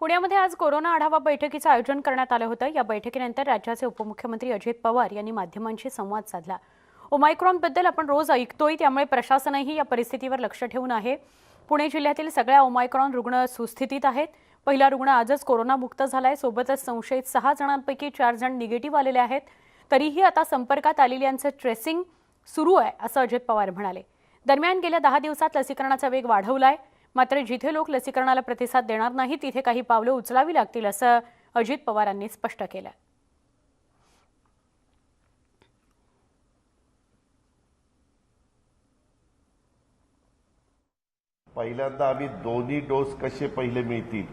पुण्यामध्ये आज कोरोना आढावा बैठकीचं आयोजन करण्यात आलं होतं. या बैठकीनंतर राज्याचे उपमुख्यमंत्री अजित पवार यांनी माध्यमांशी संवाद साधला. ओमायक्रॉनबद्दल आपण रोज ऐकतोय त्यामुळे प्रशासनही या परिस्थितीवर लक्ष ठेवून आहे. पुणे जिल्ह्यातील सगळ्या ओमायक्रॉन रुग्ण सुस्थितीत आहेत. पहिला रुग्ण आजच कोरोनामुक्त झाला आहे सोबतच संशयित सहा जणांपैकी चार जण निगेटिव्ह आलेले आहेत. तरीही आता संपर्कात आलेल्यांचं ट्रेसिंग सुरू आहे असं अजित पवार म्हणाले. दरम्यान गेल्या दहा दिवसात लसीकरणाचा वेग वाढवला आहे मात्र जिथे लोक लसीकरणाला प्रतिसाद देणार नाही तिथे काही पावलं उचलावी लागतील असं अजित पवारांनी स्पष्ट केलं. पहिल्यांदा आम्ही दोन्ही डोस कसे पहिले मिळतील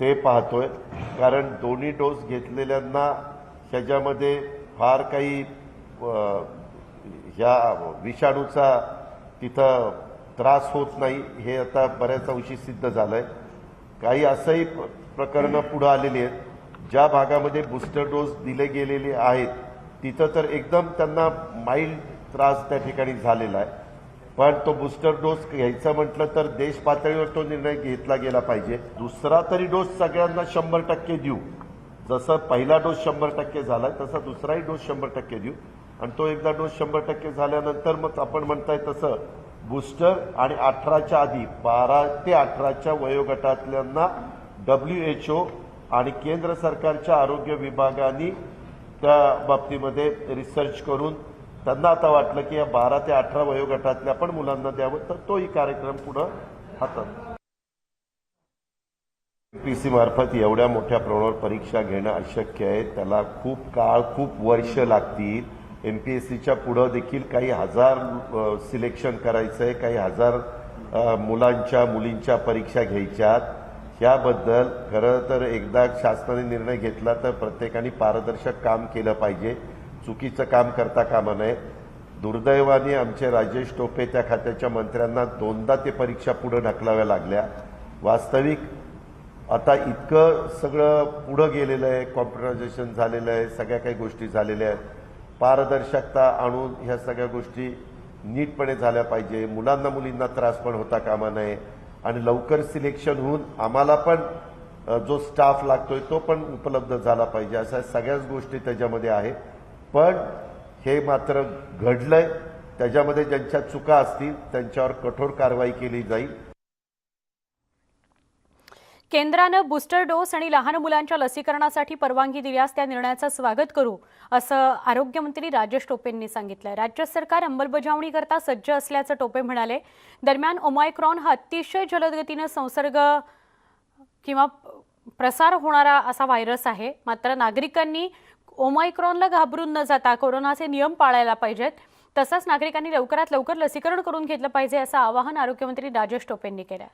ते पाहतोय. कारण दोन्ही डोस घेतलेल्यांना ह्याच्यामध्ये फार काही ह्या विषाणूचा तिथं त्रास होत नाही हे आता बऱ्याच अंशी सिद्ध झालंय. काही असंही प्रकरणं पुढं आलेली आहेत. ज्या भागामध्ये बूस्टर डोस दिले गेलेले आहेत तिथं तर एकदम त्यांना माइल्ड त्रास त्या ठिकाणी झालेला आहे. पण तो बूस्टर डोस घ्यायचा म्हटलं तर देश पातळीवर तो निर्णय घेतला गेला पाहिजे. दुसरा तरी डोस सगळ्यांना शंभर टक्के देऊ. जसं पहिला डोस शंभर टक्के झाला तसा दुसराही डोस शंभर टक्के देऊ. आणि तो एकदा डोस शंभर टक्के झाल्यानंतर मग आपण म्हणताय तसं बूस्टर आणि अठराच्या आधी बारा ते अठराच्या वयोगटातल्यांना डब्ल्यू एच ओ आणि केंद्र सरकारच्या आरोग्य विभागाने त्या बाबतीमध्ये रिसर्च करून त्यांना आता वाटलं की या बारा ते अठरा वयोगटातल्या पण मुलांना द्यावं तर तोही कार्यक्रम पुढं हातात. पीसी मार्फत एवढ्या मोठ्या प्रमाणावर परीक्षा घेणं अशक्य आहे. त्याला खूप काळ खूप वर्ष लागतील. एम पी एस सीच्या पुढं देखील काही हजार सिलेक्शन करायचं आहे काही हजार मुलांच्या मुलींच्या परीक्षा घ्यायच्यात. याबद्दल खरं तर एकदा शासनाने निर्णय घेतला तर प्रत्येकाने पारदर्शक काम केलं पाहिजे. चुकीचं काम करता कामा नये. दुर्दैवाने आमचे राजेश टोपे त्या खात्याच्या मंत्र्यांना दोनदा ते परीक्षा पुढं ढकलाव्या लागल्या. वास्तविक आता इतकं सगळं पुढं गेलेलं आहे कॉम्प्युटरायझेशन झालेलं आहे सगळ्या काही गोष्टी झालेल्या आहेत. पारदर्शकता आणून ह्या सगळ्या गोष्टी नीटपणे झाल्या पाहिजे. मुलांना मुलींना त्रास पण होता कामा नये. आणि लवकर सिलेक्शन होऊन आम्हाला पण जो स्टाफ लागतोय तो पण उपलब्ध झाला पाहिजे. अशा सगळ्याच गोष्टी त्याच्यामध्ये आहेत. पण हे मात्र घडलंय. त्याच्यामध्ये ज्यांच्या चुका असतील त्यांच्यावर कठोर कारवाई केली जाईल. केंद्रानं बूस्टर डोस आणि लहान मुलांच्या लसीकरणासाठी परवानगी दिल्यास त्या निर्णयाचं स्वागत करू असं आरोग्यमंत्री राजेश टोपेंनी सांगितलं राज्य सरकार अंमलबजावणीकरता सज्ज असल्याचं टोपे म्हणाले. दरम्यान ओमायक्रॉन हा अतिशय जलदगतीनं संसर्ग किंवा प्रसार होणारा असा व्हायरस आहे. मात्र नागरिकांनी ओमायक्रॉनला घाबरून न जाता कोरोनाचे नियम पाळायला पाहिजेत. तसंच नागरिकांनी लवकरात लवकर लसीकरण करून घेतलं पाहिजे असं आवाहन आरोग्यमंत्री राजेश टोपेंनी केलं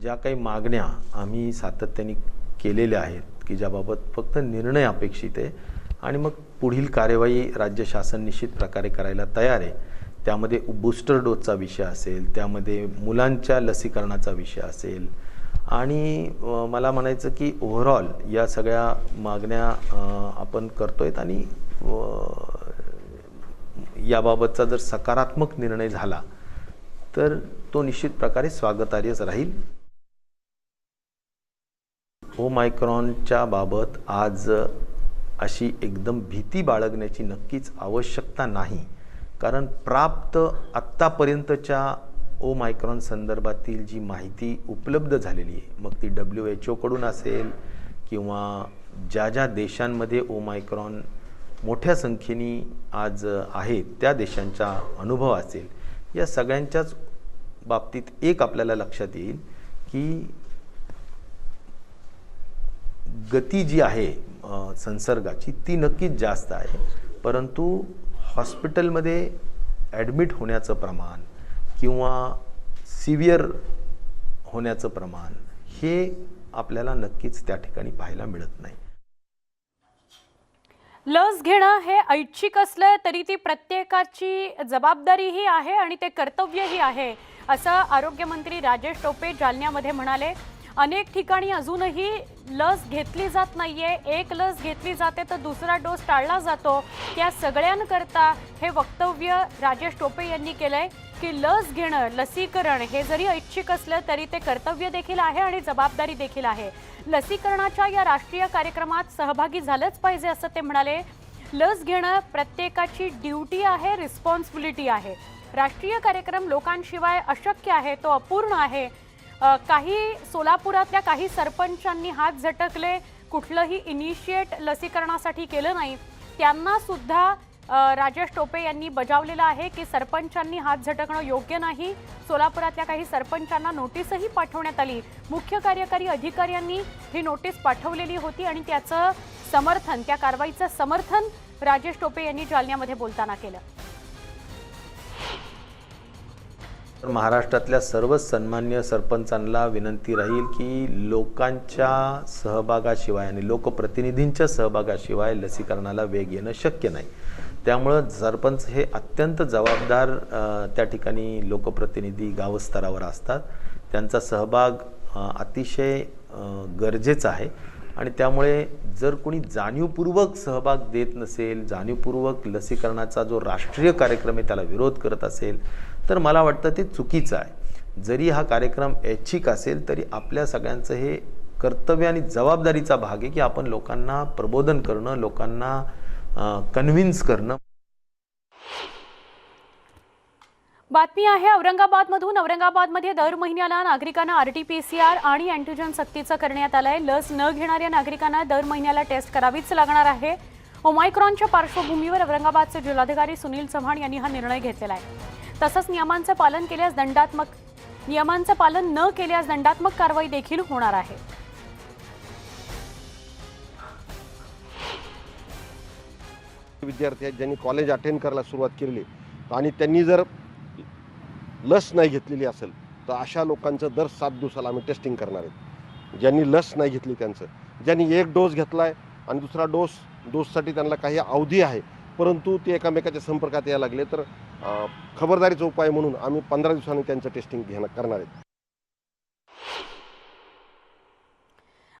ज्या काही मागण्या आम्ही सातत्याने केलेल्या आहेत की ज्याबाबत फक्त निर्णय अपेक्षित आहे आणि मग पुढील कार्यवाही राज्य शासन निश्चित प्रकारे करायला तयार आहे. त्यामध्ये बूस्टर डोसचा विषय असेल त्यामध्ये मुलांच्या लसीकरणाचा विषय असेल आणि मला म्हणायचं की ओव्हरऑल या सगळ्या मागण्या आपण करतो आहेत आणि याबाबतचा जर सकारात्मक निर्णय झाला तर तो निश्चित प्रकारे स्वागतार्हच राहील. ओमायक्रॉनच्या बाबत आज अशी एकदम भीती बाळगण्याची नक्कीच आवश्यकता नाही. कारण प्राप्त आत्तापर्यंतच्या ओमायक्रॉन संदर्भातील जी माहिती उपलब्ध झालेली आहे मग ती डब्ल्यू एच ओकडून असेल किंवा ज्या ज्या देशांमध्ये ओमायक्रॉन मोठ्या संख्येने आज आहेत त्या देशांचा अनुभव असेल या सगळ्यांच्याच बाबतीत एक आपल्याला लक्षात येईल की गती जी आहे संसर्गाची ती नक्कीच जास्त आहे. परंतु हॉस्पिटलमध्ये ॲडमिट होण्याचं प्रमाण किंवा सिव्हिअर होण्याचं प्रमाण हे आपल्याला नक्कीच त्या ठिकाणी पाहायला मिळत नाही. लस घेणं हे ऐच्छिक असलं तरी ती प्रत्येकाची जबाबदारीही आहे आणि ते कर्तव्यही आहे असं आरोग्यमंत्री राजेश टोपे जालन्यामध्ये म्हणाले. अनेक ठिकाणी अजूनही लस घेतली जात नाहीये. एक लस घेतली जाते तर दुसरा डोस टाळला जातो. त्या सगळ्यांकरता हे वक्तव्य राजेश टोपे यांनी केलंय की लस घेणं लसीकरण हे जरी ऐच्छिक असलं तरी ते कर्तव्य देखील आहे आणि जबाबदारी देखील आहे. लसीकरणाच्या या राष्ट्रीय कार्यक्रमात सहभागी झालंच पाहिजे असं ते म्हणाले. लस घेणं प्रत्येकाची ड्युटी आहे रिस्पॉन्सिबिलिटी आहे. राष्ट्रीय कार्यक्रम लोकांशिवाय अशक्य आहे तो अपूर्ण आहे. काही सोलापुरातल्या काही सरपंचांनी हात झटकले कुठलंही इनिशिएट लसीकरणासाठी केलं नाही. त्यांना सुद्धा राजेश टोपे यांनी बजावलेलं आहे की सरपंचांनी हात झटकणं योग्य नाही. सोलापुरातल्या काही सरपंचांना नोटीसही पाठवण्यात आली. मुख्य कार्यकारी अधिकाऱ्यांनी ही नोटीस पाठवलेली होती आणि त्याचं समर्थन त्या कारवाईचं समर्थन राजेश टोपे यांनी जालन्यामध्ये बोलताना केलं. तर महाराष्ट्रातल्या सर्वच सन्मान्य सरपंचांना विनंती राहील की लोकांच्या सहभागाशिवाय आणि लोकप्रतिनिधींच्या सहभागाशिवाय लसीकरणाला वेग येणं शक्य नाही. त्यामुळं सरपंच हे अत्यंत जबाबदार त्या ठिकाणी लोकप्रतिनिधी गावस्तरावर असतात. त्यांचा सहभाग अतिशय गरजेचा आहे. आणि त्यामुळे जर कोणी जाणीवपूर्वक सहभाग देत नसेल जाणीवपूर्वक लसीकरणाचा जो राष्ट्रीय कार्यक्रम आहे त्याला विरोध करत असेल तर मला वाटतं ते चुकीचं आहे. जरी हा कार्यक्रम ऐच्छिक असेल तरी आपल्या सगळ्यांचं हे कर्तव्य आणि जबाबदारीचा भाग आहे की आपण लोकांना प्रबोधन करणं लोकांना कन्व्हिन्स करणं. बातमी आहे औरंगाबादमधून. औरंगाबादमध्ये दर महिन्याला नागरिकांना R T P C R आणि अँटीजन सक्तीचं करण्यात आलंय. लस न घेणाऱ्या नागरिकांना दर महिन्याला टेस्ट करावीच लागणार आहे. ओमायक्रॉनच्या पार्श्वभूमीवर औरंगाबादचे जिल्हाधिकारी सुनील चव्हाण यांनी हा निर्णय घेतलेला आहे. तसंच नियमांचं पालन केल्यास दंडात्मक नियमांचं पालन न केल्यास दंडात्मक कारवाई देखील होणार आहे. विद्यार्थी आहेत ज्यांनी कॉलेज अटेंड करायला सुरुवात केली आणि त्यांनी जर लस नाही घेतलेली असेल तर अशा लोकांचं दर सात दिवसाला आम्ही टेस्टिंग करणार आहेत. ज्यांनी लस नाही घेतली त्यांचं. ज्यांनी एक डोस घेतला आहे आणि दुसरा डोस डोससाठी त्यांना काही अवधी आहे परंतु ते एकामेकाच्या संपर्कात यायला लागले तर खबरदारीचा उपाय म्हणून आम्ही पंधरा दिवसांनी त्यांचं टेस्टिंग घेणं करणार आहेत.